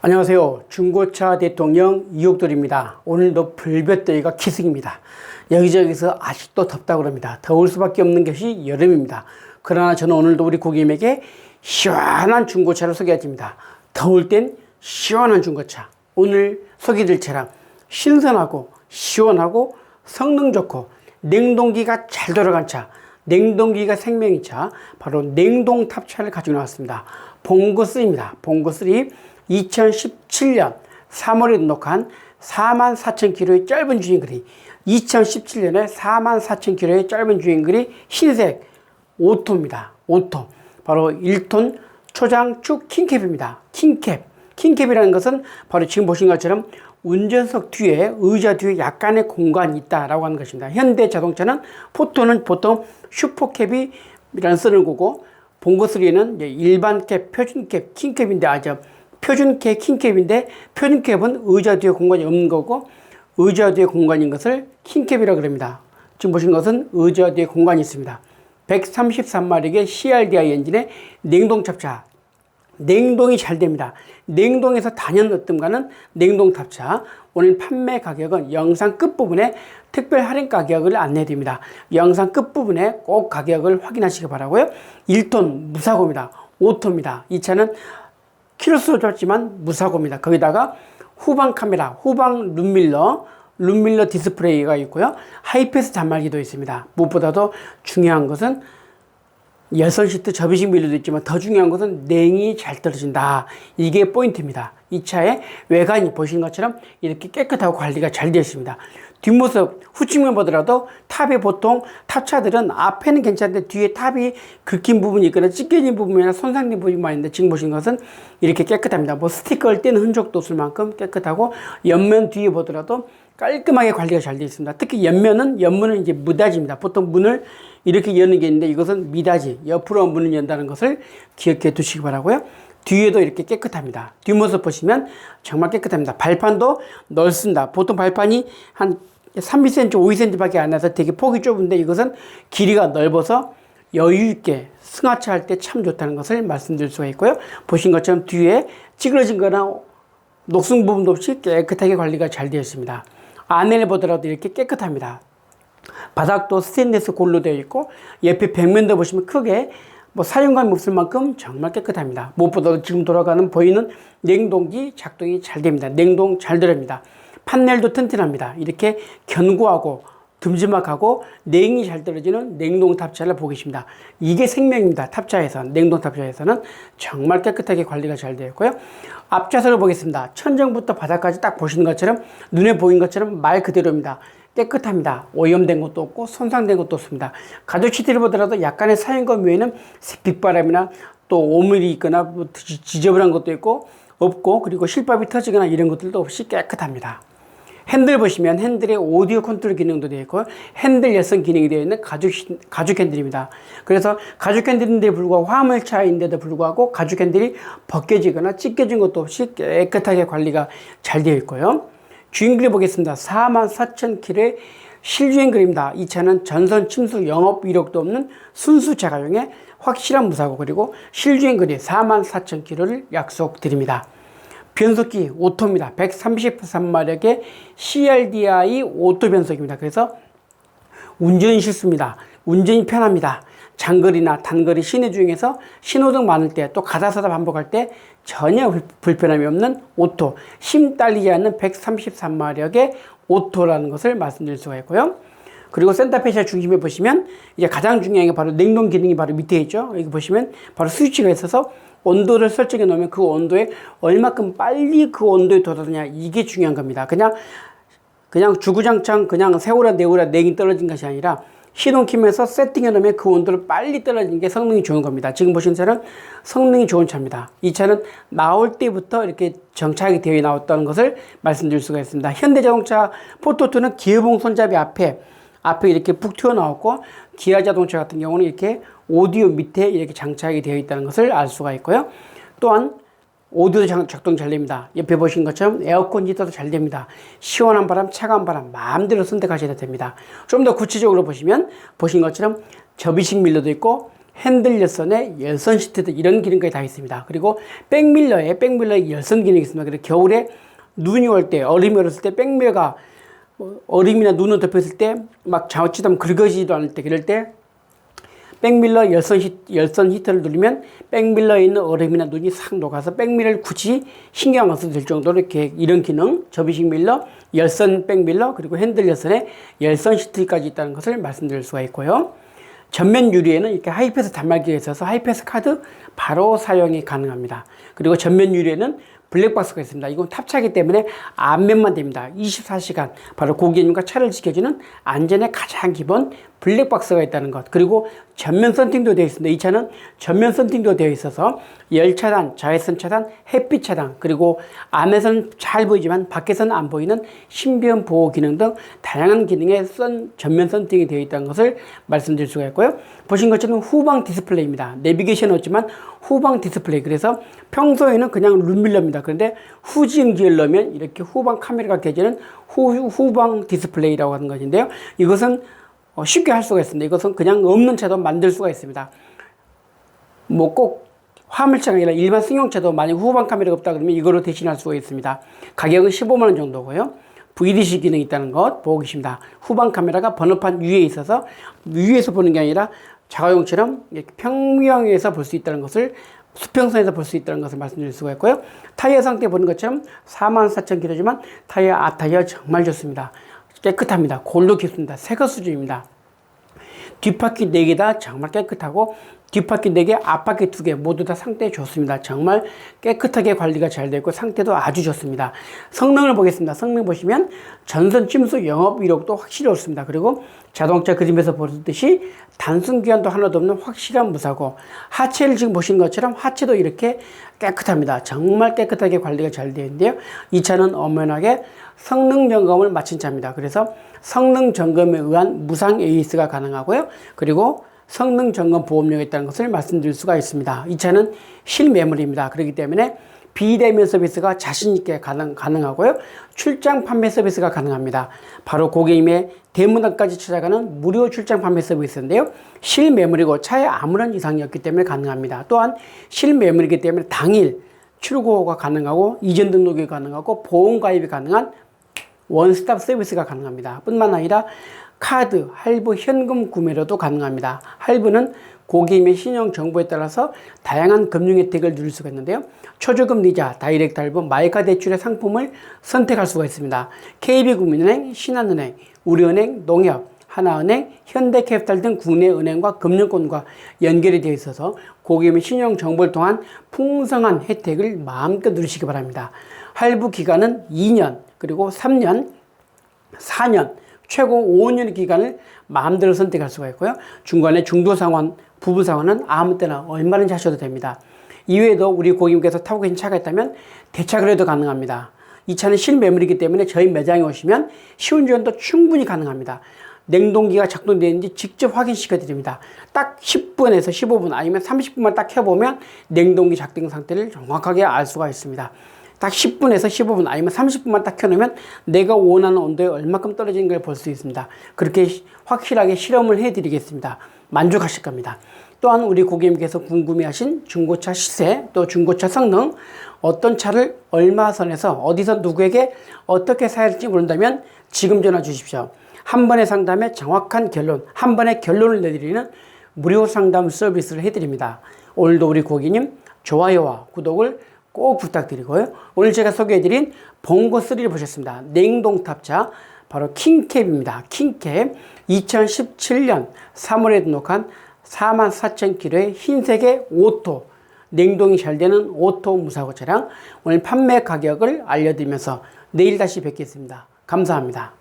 안녕하세요. 중고차 대통령 이옥돌입니다. 오늘도 불볕더위가 기승입니다. 여기저기서 아직도 덥다고 합니다. 더울 수밖에 없는 것이 여름입니다. 그러나 저는 오늘도 우리 고객님에게 시원한 중고차를 소개해드립니다. 더울 땐 시원한 중고차. 오늘 소개드릴 차량 신선하고 시원하고 성능 좋고 냉동기가 잘 돌아간 차. 냉동기가 생명인 차. 바로 냉동탑차를 가지고 나왔습니다. 봉고3입니다. 봉고3 2017년 3월에 등록한 44,000km의 짧은 주행거리 2017년에 44,000km의 짧은 주행거리 흰색 오토입니다. 오토. 바로 1톤 초장축 킹캡입니다. 킹캡. 킹캡이라는 것은 바로 지금 보신 것처럼 운전석 뒤에 의자 뒤에 약간의 공간이 있다라고 하는 것입니다. 현대 자동차는 포토는 보통 슈퍼캡이라는 쓰는 거고 봉고3는 일반 캡, 표준 캡, 킹캡인데 아주 표준 캡, 킹캡인데 표준 캡은 의자 뒤에 공간이 없는 거고 의자 뒤에 공간인 것을 킹캡이라 고 그럽니다. 지금 보신 것은 의자 뒤에 공간이 있습니다. 133마력의 CRDI 엔진의 냉동 탑차. 냉동이 잘 됩니다. 냉동에서 단연 어떤가는 냉동 탑차. 오늘 판매 가격은 영상 끝부분에 특별 할인 가격을 안내해 드립니다. 영상 끝부분에 꼭 가격을 확인하시기 바라고요. 1톤 무사고입니다. 5톤입니다. 이 차는 키로수도 짧지만 무사고입니다. 거기다가 후방 카메라, 후방 룸밀러, 룸밀러 디스플레이가 있고요. 하이패스 단말기도 있습니다. 무엇보다도 중요한 것은 열선 시트 접이식 밀러도 있지만 더 중요한 것은 냉이 잘 떨어진다. 이게 포인트입니다. 이 차의 외관이 보신 것처럼 이렇게 깨끗하고 관리가 잘 되어 있습니다. 뒷모습 후측면 보더라도 탑에 보통 탑차들은 앞에는 괜찮은데 뒤에 탑이 긁힌 부분이 있거나 찢겨진 부분이나 손상된 부분이 있는데 지금 보신 것은 이렇게 깨끗합니다. 뭐 스티커 할 때는 흔적도 없을 만큼 깨끗하고 옆면 뒤에 보더라도 깔끔하게 관리가 잘 되어 있습니다. 특히 옆면은 옆문은 이제 무다지입니다. 보통 문을 이렇게 여는 게 있는데 이것은 미다지 옆으로 문을 연다는 것을 기억해 두시기 바라고요. 뒤에도 이렇게 깨끗합니다. 뒷모습 보시면 정말 깨끗합니다. 발판도 넓습니다. 보통 발판이 한 3cm, 5cm 밖에 안 나서 되게 폭이 좁은데 이것은 길이가 넓어서 여유있게 승하차 할 때 참 좋다는 것을 말씀드릴 수가 있고요. 보신 것처럼 뒤에 찌그러진 거나 녹슨 부분도 없이 깨끗하게 관리가 잘 되어 있습니다. 안에를 보더라도 이렇게 깨끗합니다. 바닥도 스테인리스 골로 되어 있고 옆에 벽면도 보시면 크게 뭐 사용감이 없을 만큼 정말 깨끗합니다. 무엇보다도 지금 돌아가는 보이는 냉동기 작동이 잘 됩니다. 냉동 잘 들어갑니다. 판넬도 튼튼합니다. 이렇게 견고하고 듬지막하고 냉이 잘 떨어지는 냉동 탑차를 보고 계십니다. 이게 생명입니다. 탑차에서 냉동 탑차에서는 정말 깨끗하게 관리가 잘 되어 있고요. 앞좌석을 보겠습니다. 천정부터 바닥까지 딱 보시는 것처럼 눈에 보인 것처럼 말 그대로입니다. 깨끗합니다. 오염된 것도 없고 손상된 것도 없습니다. 가죽 시트를 보더라도 약간의 사용감 외에는 빗바람이나 또 오물이 있거나 뭐 지저분한 것도 있고 없고 그리고 실밥이 터지거나 이런 것들도 없이 깨끗합니다. 핸들 보시면 핸들에 오디오 컨트롤 기능도 되어 있고 핸들 열선 기능이 되어 있는 가죽 가죽 핸들입니다. 그래서 가죽 핸들인데 불구하고 화물차인데도 불구하고 가죽 핸들이 벗겨지거나 찢겨진 것도 없이 깨끗하게 관리가 잘 되어 있고요. 주행거리 보겠습니다. 44,000km의 실주행거리입니다. 이 차는 전선 침수 영업 이력도 없는 순수 자가용의 확실한 무사고 그리고 실주행 거리 44,000km를 약속드립니다. 변속기 오토입니다. 133마력의 CRDI 오토 변속입니다. 그래서 운전이 쉽습니다. 운전이 편합니다. 장거리나 단거리 시내 주행에서 신호등 많을 때 또 가다서다 반복할 때 전혀 불편함이 없는 오토, 힘 딸리지 않는 133마력의 오토라는 것을 말씀드릴 수가 있고요. 그리고 센터페시아 중심에 보시면 이제 가장 중요한 게 바로 냉동 기능이 바로 밑에 있죠. 여기 보시면 바로 스위치가 있어서 온도를 설정해 놓으면 그 온도에 얼마큼 빨리 그 온도에 도달하냐 이게 중요한 겁니다. 그냥 그냥 주구장창 그냥 세우라 내우라 냉이 떨어진 것이 아니라 시동 키면서 세팅해 놓으면 그 온도를 빨리 떨어지는 게 성능이 좋은 겁니다. 지금 보신 차는 성능이 좋은 차입니다. 이 차는 나올 때부터 이렇게 정착이 되어 나왔다는 것을 말씀드릴 수가 있습니다. 현대자동차 포토2는 기어봉 손잡이 앞에 앞에 이렇게 푹 튀어나왔고 기아 자동차 같은 경우는 이렇게 오디오 밑에 이렇게 장착이 되어 있다는 것을 알 수가 있고요. 또한 오디오 작동 잘 됩니다. 옆에 보신 것처럼 에어컨 히터도 잘 됩니다. 시원한 바람, 차가운 바람 마음대로 선택하셔도 됩니다. 좀 더 구체적으로 보시면 보신 것처럼 접이식 밀러도 있고 핸들 열선에 열선 시트도 이런 기능까지 다 있습니다. 그리고 백밀러에 백밀러에 열선 기능이 있습니다. 그래서 겨울에 눈이 올 때, 얼음이 얼었을 때 백밀러가 뭐 얼음이나 눈을 덮였을 때막 잘못하면 긁어지지도 않을 때 그럴 때 백밀러 열선, 히, 열선 히터를 누르면 백밀러에 있는 얼음이나 눈이 싹 녹아서 백밀러를 굳이 신경 안 써도 될 정도로 이렇게 이런 기능 접이식 밀러, 열선 백밀러 그리고 핸들 열선에 열선 히트까지 있다는 것을 말씀드릴 수가 있고요. 전면 유리에는 이렇게 하이패스 단말기가 있어서 하이패스 카드 바로 사용이 가능합니다. 그리고 전면 유리에는 블랙박스가 있습니다. 이건 탑차기 때문에 안면만 됩니다. 24시간 바로 고객님과 차를 지켜주는 안전의 가장 기본 블랙박스가 있다는 것. 그리고 전면 썬팅도 되어 있습니다. 이 차는 전면 썬팅도 되어 있어서 열 차단, 자외선 차단, 햇빛 차단, 그리고 안에서는 잘 보이지만 밖에서는 안 보이는 신변 보호 기능 등 다양한 기능의 선, 전면 썬팅이 되어 있다는 것을 말씀드릴 수가 있고요. 보신 것처럼 후방 디스플레이입니다. 내비게이션 없지만 후방 디스플레이. 그래서 평소에는 그냥 룸밀러입니다. 그런데 후진기를 넣으면 이렇게 후방 카메라가 켜지는 후, 후방 디스플레이라고 하는 것인데요. 이것은 어, 쉽게 할 수가 있습니다. 이것은 그냥 없는 차도 만들 수가 있습니다. 뭐 꼭 화물차가 아니라 일반 승용차도 만약 후방 카메라가 없다 그러면 이거로 대신할 수가 있습니다. 가격은 15만 원 정도고요. VDC 기능이 있다는 것 보고 계십니다. 후방 카메라가 번호판 위에 있어서 위에서 보는 게 아니라 자가용처럼 평면에서 볼 수 있다는 것을 수평선에서 볼 수 있다는 것을 말씀드릴 수가 있고요. 타이어 상태 보는 것처럼 44,000km지만 타이어 앞타이어 정말 좋습니다. 깨끗합니다. 골도 깊습니다. 새것 수준입니다. 뒷바퀴 4개 다 정말 깨끗하고 뒷바퀴 4개, 앞바퀴 2개 모두 다 상태 좋습니다. 정말 깨끗하게 관리가 잘 되고 상태도 아주 좋습니다. 성능을 보겠습니다. 성능 보시면 전선 침수 영업 이력도 확실히 좋습니다. 그리고 자동차 그림에서 보듯이 단순 기한도 하나도 없는 확실한 무사고 하체를 지금 보시는 것처럼 하체도 이렇게 깨끗합니다. 정말 깨끗하게 관리가 잘 되어 있는데요. 이 차는 엄연하게 성능 점검을 마친 차입니다. 그래서 성능 점검에 의한 무상 AS가 가능하고요. 그리고 성능 점검 보험료가 있다는 것을 말씀드릴 수가 있습니다. 이 차는 실매물입니다. 그렇기 때문에 비대면 서비스가 자신있게 가능, 가능하고요. 출장 판매 서비스가 가능합니다. 바로 고객님의 대문안까지 찾아가는 무료 출장 판매 서비스인데요. 실매물이고 차에 아무런 이상이 없기 때문에 가능합니다. 또한 실매물이기 때문에 당일 출고가 가능하고 이전 등록이 가능하고 보험 가입이 가능한 원스톱 서비스가 가능합니다. 뿐만 아니라 카드, 할부, 현금 구매로도 가능합니다. 할부는 고객님의 신용 정보에 따라서 다양한 금융 혜택을 누릴 수가 있는데요. 초저금 이자, 다이렉트 할부, 마이카 대출의 상품을 선택할 수가 있습니다. KB국민은행, 신한은행, 우리은행, 농협, 하나은행, 현대캐피탈 등 국내 은행과 금융권과 연결이 되어 있어서 고객님의 신용 정보를 통한 풍성한 혜택을 마음껏 누리시기 바랍니다. 할부 기간은 2년, 그리고 3년, 4년, 최고 5년의 기간을 마음대로 선택할 수가 있고요. 중간에 중도 상환, 부분 상환은 아무 때나 얼마든지 하셔도 됩니다. 이외에도 우리 고객님께서 타고 계신 차가 있다면 대차 거래도 가능합니다. 이 차는 실매물이기 때문에 저희 매장에 오시면 시운전도 충분히 가능합니다. 냉동기가 작동되는지 직접 확인시켜 드립니다. 딱 10분에서 15분 아니면 30분만 딱 켜보면 냉동기 작동 상태를 정확하게 알 수가 있습니다. 딱 10분에서 15분 아니면 30분만 딱 켜놓으면 내가 원하는 온도에 얼마큼 떨어지는 걸 볼 수 있습니다. 그렇게 확실하게 실험을 해드리겠습니다. 만족하실 겁니다. 또한 우리 고객님께서 궁금해하신 중고차 시세 또 중고차 성능 어떤 차를 얼마 선에서 어디서 누구에게 어떻게 사야 할지 모른다면 지금 전화 주십시오. 한 번의 상담에 정확한 결론, 한 번의 결론을 내드리는 무료 상담 서비스를 해드립니다. 오늘도 우리 고객님 좋아요와 구독을 꼭 부탁드리고요. 오늘 제가 소개해드린 봉고 3를 보셨습니다. 냉동탑차 바로 킹캡입니다. 킹캡 2017년 3월에 등록한 44,000km의 흰색의 오토 냉동이 잘 되는 오토 무사고 차량 오늘 판매 가격을 알려드리면서 내일 다시 뵙겠습니다. 감사합니다.